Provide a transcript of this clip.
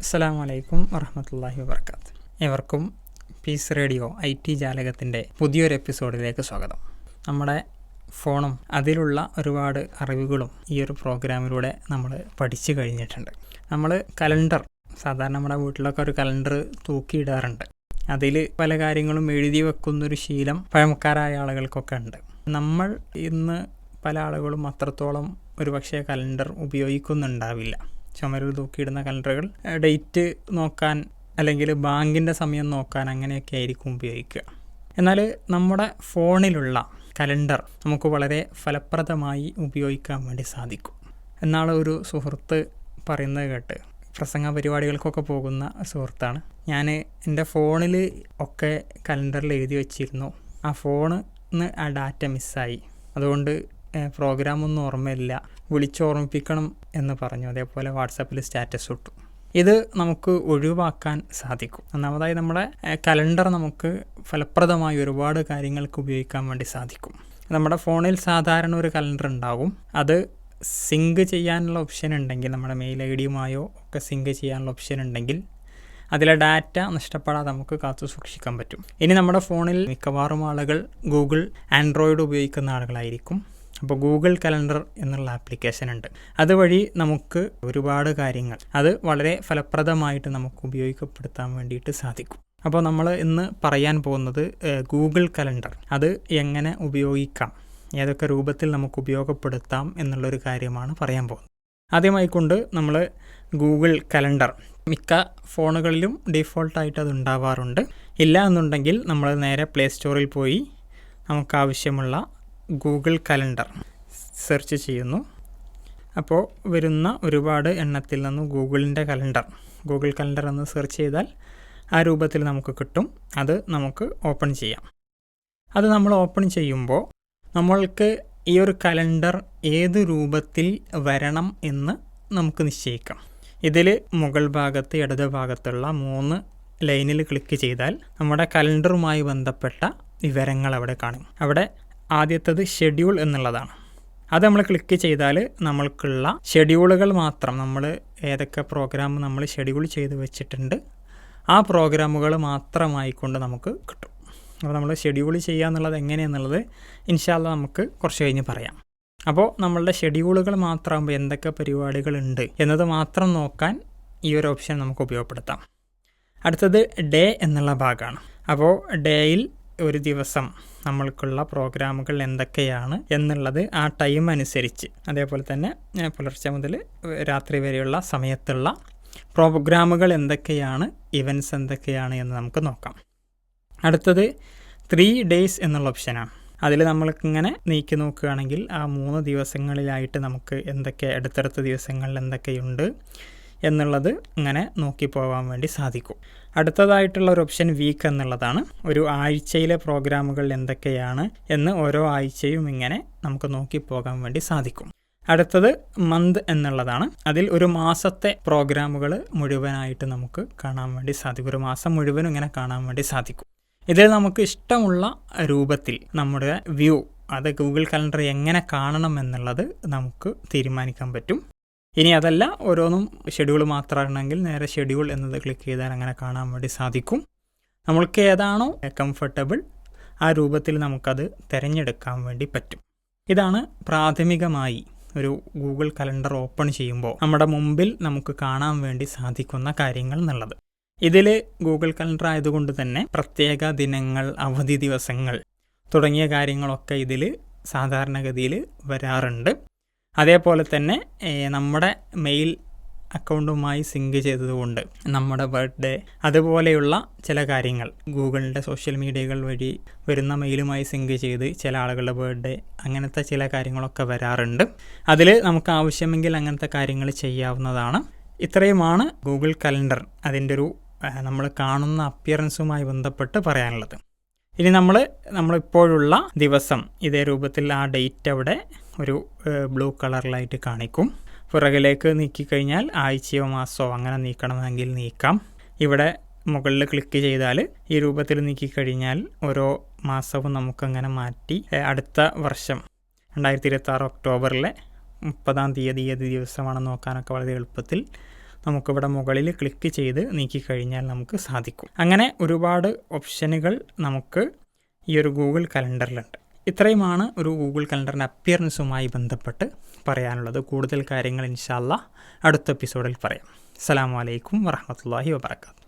അസ്സാം വലൈക്കും വറഹമത്തല്ലാഹി വാബർക്കാത്ത് ഏവർക്കും പീസ് റേഡിയോ ഐ ടി ജാലകത്തിന്റെ പുതിയൊരു എപ്പിസോഡിലേക്ക് സ്വാഗതം. നമ്മുടെ ഫോണും അതിലുള്ള ഒരുപാട് അറിവുകളും ഈ ഒരു പ്രോഗ്രാമിലൂടെ നമ്മൾ പഠിച്ചു കഴിഞ്ഞിട്ടുണ്ട്. നമ്മൾ കലണ്ടർ സാധാരണ നമ്മുടെ വീട്ടിലൊക്കെ ഒരു കലണ്ടർ തൂക്കിയിടാറുണ്ട്. അതിൽ പല കാര്യങ്ങളും എഴുതി വെക്കുന്നൊരു ശീലം പഴമക്കാരായ ആളുകൾക്കൊക്കെ ഉണ്ട്. നമ്മൾ ഇന്ന് പല ആളുകളും അത്രത്തോളം ഒരു പക്ഷേ കലണ്ടർ ഉപയോഗിക്കുന്നുണ്ടാവില്ല. ചുമരിൽ തൂക്കിയിടുന്ന കലണ്ടറുകൾ ഡേറ്റ് നോക്കാൻ അല്ലെങ്കിൽ ബാങ്കിന്റെ സമയം നോക്കാൻ അങ്ങനെയൊക്കെ ആയിരിക്കും ഉപയോഗിക്കുക. എന്നാൽ നമ്മുടെ ഫോണിലുള്ള കലണ്ടർ നമുക്ക് വളരെ ഫലപ്രദമായി ഉപയോഗിക്കാൻ വേണ്ടി സാധിക്കും. എന്നാൾ ഒരു സുഹൃത്ത് പറയുന്നത് കേട്ട് പ്രസംഗ പരിപാടികൾക്കൊക്കെ പോകുന്ന സുഹൃത്താണ്. ഞാൻ എന്റെ ഫോണിൽ ഒക്കെ കലണ്ടറിൽ എഴുതി വച്ചിരുന്നു. ആ ഫോണിന്ന് ആ ഡാറ്റ മിസ്സായി. അതുകൊണ്ട് പ്രോഗ്രാമൊന്നും ഓർമ്മയില്ല. വിളിച്ചോർമ്മിപ്പിക്കണം എന്ന് പറഞ്ഞു. അതേപോലെ വാട്സാപ്പിൽ സ്റ്റാറ്റസ് ഇട്ടു. ഇത് നമുക്ക് ഒഴിവാക്കാൻ സാധിക്കും. ഒന്നാമതായി നമ്മുടെ കലണ്ടർ നമുക്ക് ഫലപ്രദമായി ഒരുപാട് കാര്യങ്ങൾക്ക് ഉപയോഗിക്കാൻ വേണ്ടി സാധിക്കും. നമ്മുടെ ഫോണിൽ സാധാരണ ഒരു കലണ്ടർ ഉണ്ടാകും അത് സിങ്ക് ചെയ്യാനുള്ള ഓപ്ഷൻ ഉണ്ടെങ്കിൽ നമ്മുടെ മെയിൽ ഐ ഡിയുമായോ ഒക്കെ സിങ്ക് ചെയ്യാനുള്ള ഓപ്ഷൻ ഉണ്ടെങ്കിൽ അതിലെ ഡാറ്റ നഷ്ടപ്പെടാതെ നമുക്ക് കാത്തു സൂക്ഷിക്കാൻ പറ്റും. ഇനി നമ്മുടെ ഫോണിൽ മിക്കവാറും ആളുകൾ ഗൂഗിൾ ആൻഡ്രോയിഡ് ഉപയോഗിക്കുന്ന ആളുകളായിരിക്കും. അപ്പോൾ ഗൂഗിൾ കലണ്ടർ എന്നുള്ള ആപ്ലിക്കേഷൻ ഉണ്ട്. അതുവഴി നമുക്ക് ഒരുപാട് കാര്യങ്ങൾ അത് വളരെ ഫലപ്രദമായിട്ട് നമുക്ക് ഉപയോഗപ്പെടുത്താൻ വേണ്ടിയിട്ട് സാധിക്കും. അപ്പോൾ നമ്മൾ ഇന്ന് പറയാൻ പോകുന്നത് ഗൂഗിൾ കലണ്ടർ അത് എങ്ങനെ ഉപയോഗിക്കാം ഏതൊക്കെ രൂപത്തിൽ നമുക്ക് ഉപയോഗപ്പെടുത്താം എന്നുള്ളൊരു കാര്യമാണ് പറയാൻ പോകുന്നത്. ആദ്യമായി കൊണ്ട് നമ്മൾ ഗൂഗിൾ കലണ്ടർ മിക്ക ഫോണുകളിലും ഡീഫോൾട്ടായിട്ട് അത് ഉണ്ടാവാറുണ്ട്. ഇല്ല എന്നുണ്ടെങ്കിൽ നമ്മൾ നേരെ പ്ലേ സ്റ്റോറിൽ പോയി നമുക്കാവശ്യമുള്ള ഗൂഗിൾ കലണ്ടർ സെർച്ച് ചെയ്യുന്നു. അപ്പോൾ വരുന്ന ഒരുപാട് എണ്ണത്തിൽ നിന്ന് ഗൂഗിളിന്റെ കലണ്ടർ ഗൂഗിൾ കലണ്ടർ എന്ന് സെർച്ച് ചെയ്താൽ ആ രൂപത്തിൽ നമുക്ക് കിട്ടും. അത് നമുക്ക് ഓപ്പൺ ചെയ്യാം. അത് നമ്മൾ ഓപ്പൺ ചെയ്യുമ്പോൾ നമ്മൾക്ക് ഈ ഒരു കലണ്ടർ ഏത് രൂപത്തിൽ വരണം എന്ന് നമുക്ക് നിശ്ചയിക്കാം. ഇതിൽ മുകൾ ഭാഗത്ത് ഇടത് ഭാഗത്തുള്ള മൂന്ന് ലൈനിൽ ക്ലിക്ക് ചെയ്താൽ നമ്മുടെ കലണ്ടറുമായി ബന്ധപ്പെട്ട വിവരങ്ങൾ അവിടെ കാണും. അവിടെ ആദ്യത്തത് ഷെഡ്യൂൾ എന്നുള്ളതാണ്. അത് നമ്മൾ ക്ലിക്ക് ചെയ്താൽ നമ്മൾക്കുള്ള ഷെഡ്യൂളുകൾ മാത്രം നമ്മൾ ഏതൊക്കെ പ്രോഗ്രാം നമ്മൾ ഷെഡ്യൂൾ ചെയ്ത് വെച്ചിട്ടുണ്ട് ആ പ്രോഗ്രാമുകൾ മാത്രമായിക്കൊണ്ട് നമുക്ക് കിട്ടും. അപ്പോൾ നമ്മൾ ഷെഡ്യൂൾ ചെയ്യുക എന്നുള്ളത് എങ്ങനെയെന്നുള്ളത് ഇൻഷാല്ല നമുക്ക് കുറച്ച് കഴിഞ്ഞ് പറയാം. അപ്പോൾ നമ്മളുടെ ഷെഡ്യൂളുകൾ മാത്രമാകുമ്പോൾ എന്തൊക്കെ പരിപാടികളുണ്ട് എന്നത് മാത്രം നോക്കാൻ ഈ ഒരു ഓപ്ഷൻ നമുക്ക് ഉപയോഗപ്പെടുത്താം. അടുത്തത് ഡേ എന്നുള്ള ഭാഗമാണ്. അപ്പോൾ ഡേയിൽ ഒരു ദിവസം നമ്മൾക്കുള്ള പ്രോഗ്രാമുകൾ എന്തൊക്കെയാണ് എന്നുള്ളത് ആ ടൈം അനുസരിച്ച്. അതേപോലെ തന്നെ പുലർച്ചെ മുതൽ രാത്രി വരെയുള്ള സമയത്തുള്ള പ്രോഗ്രാമുകൾ എന്തൊക്കെയാണ് ഇവന്റ്സ് എന്തൊക്കെയാണ് എന്ന് നമുക്ക് നോക്കാം. അടുത്തത് ത്രീ ഡേയ്സ് എന്നുള്ള ഓപ്ഷനാണ് അതിൽ നമ്മൾക്കിങ്ങനെ നീക്കി നോക്കുകയാണെങ്കിൽ ആ മൂന്ന് ദിവസങ്ങളിലായിട്ട് നമുക്ക് എന്തൊക്കെ അടുത്തടുത്ത ദിവസങ്ങളിൽ എന്തൊക്കെയുണ്ട് എന്നുള്ളത് ഇങ്ങനെ നോക്കി പോകാൻ വേണ്ടി സാധിക്കും. അടുത്തതായിട്ടുള്ള ഒരു ഓപ്ഷൻ വീക്ക് എന്നുള്ളതാണ്. ഒരു ആഴ്ചയിലെ പ്രോഗ്രാമുകൾ എന്തൊക്കെയാണ് എന്ന് ഓരോ ആഴ്ചയും ഇങ്ങനെ നമുക്ക് നോക്കി പോകാൻ വേണ്ടി സാധിക്കും. അടുത്തത് മന്ത് എന്നുള്ളതാണ്. അതിൽ ഒരു മാസത്തെ പ്രോഗ്രാമുകൾ മുഴുവനായിട്ട് നമുക്ക് കാണാൻ വേണ്ടി സാധിക്കും. ഒരു മാസം മുഴുവനും ഇങ്ങനെ കാണാൻ വേണ്ടി സാധിക്കും. ഇതിൽ നമുക്ക് ഇഷ്ടമുള്ള രൂപത്തിൽ നമ്മുടെ വ്യൂ അത് ഗൂഗിൾ കലണ്ടർ എങ്ങനെ കാണണം എന്നുള്ളത് നമുക്ക് തീരുമാനിക്കാൻ പറ്റും. ഇനി അതല്ല ഓരോന്നും ഷെഡ്യൂൾ മാത്രമാണെങ്കിൽ നേരെ ഷെഡ്യൂൾ എന്നത് ക്ലിക്ക് ചെയ്താൽ അങ്ങനെ കാണാൻ വേണ്ടി സാധിക്കും. നമ്മൾക്ക് ഏതാണോ കംഫർട്ടബിൾ ആ രൂപത്തിൽ നമുക്കത് തിരഞ്ഞെടുക്കാൻ വേണ്ടി പറ്റും. ഇതാണ് പ്രാഥമികമായി ഒരു ഗൂഗിൾ കലണ്ടർ ഓപ്പൺ ചെയ്യുമ്പോൾ നമ്മുടെ മുമ്പിൽ നമുക്ക് കാണാൻ വേണ്ടി സാധിക്കുന്ന കാര്യങ്ങൾ എന്നുള്ളത്. ഇതിൽ ഗൂഗിൾ കലണ്ടർ ആയതുകൊണ്ട് തന്നെ പ്രത്യേക ദിനങ്ങൾ അവധി ദിവസങ്ങൾ തുടങ്ങിയ കാര്യങ്ങളൊക്കെ ഇതിൽ സാധാരണഗതിയിൽ വരാറുണ്ട്. അതേപോലെ തന്നെ നമ്മുടെ മെയിൽ അക്കൗണ്ടുമായി സിങ്ക് ചെയ്തതുകൊണ്ട് നമ്മുടെ ബർത്ത്ഡേ അതുപോലെയുള്ള ചില കാര്യങ്ങൾ ഗൂഗിളിന്റെ സോഷ്യൽ മീഡിയകൾ വഴി വരുന്ന മെയിലുമായി സിങ്ക് ചെയ്ത് ചില ആളുകളുടെ ബർത്ത്ഡേ അങ്ങനത്തെ ചില കാര്യങ്ങളൊക്കെ വരാറുണ്ട്. അതിൽ നമുക്ക് ആവശ്യമെങ്കിൽ അങ്ങനത്തെ കാര്യങ്ങൾ ചെയ്യാവുന്നതാണ്. ഇത്രയുമാണ് ഗൂഗിൾ കലണ്ടർ അതിന്റെ ഒരു നമ്മൾ കാണുന്ന അപ്പിയറൻസുമായി ബന്ധപ്പെട്ട് പറയാനുള്ളത്. ഇനി നമ്മൾ നമ്മളിപ്പോഴുള്ള ദിവസം ഇതേ രൂപത്തിൽ ആ ഡേറ്റ് അവിടെ ഒരു ബ്ലൂ കളറിലായിട്ട് കാണിക്കും. പുറകിലേക്ക് നീക്കിക്കഴിഞ്ഞാൽ ആഴ്ചയോ മാസമോ അങ്ങനെ നീക്കണമെങ്കിൽ നീക്കാം. ഇവിടെ മുകളിൽ ക്ലിക്ക് ചെയ്താൽ ഈ രൂപത്തിൽ നീക്കിക്കഴിഞ്ഞാൽ ഓരോ മാസവും നമുക്കങ്ങനെ മാറ്റി അടുത്ത വർഷം രണ്ടായിരത്തി ഇരുപത്തി ആറ് ഒക്ടോബറിലെ മുപ്പതാം തീയതി ഏത് ദിവസമാണെന്ന് നോക്കാനൊക്കെ വളരെ എളുപ്പത്തിൽ നമുക്കിവിടെ മുകളിൽ ക്ലിക്ക് ചെയ്ത് നീക്കിക്കഴിഞ്ഞാൽ നമുക്ക് സാധിക്കും. അങ്ങനെ ഒരുപാട് ഓപ്ഷനുകൾ നമുക്ക് ഈ ഒരു ഗൂഗിൾ കലണ്ടറിലുണ്ട്. ഇത്രയുമാണ് ഒരു ഗൂഗിൾ കലണ്ടറിന്റെ അപ്പിയറൻസുമായി ബന്ധപ്പെട്ട് പറയാനുള്ളത്. കൂടുതൽ കാര്യങ്ങൾ ഇൻഷാല്ല അടുത്ത എപ്പിസോഡിൽ പറയാം. അസ്സാം വലൈക്കും വറഹമത്തല്ലാഹി വാബർക്കാത്തു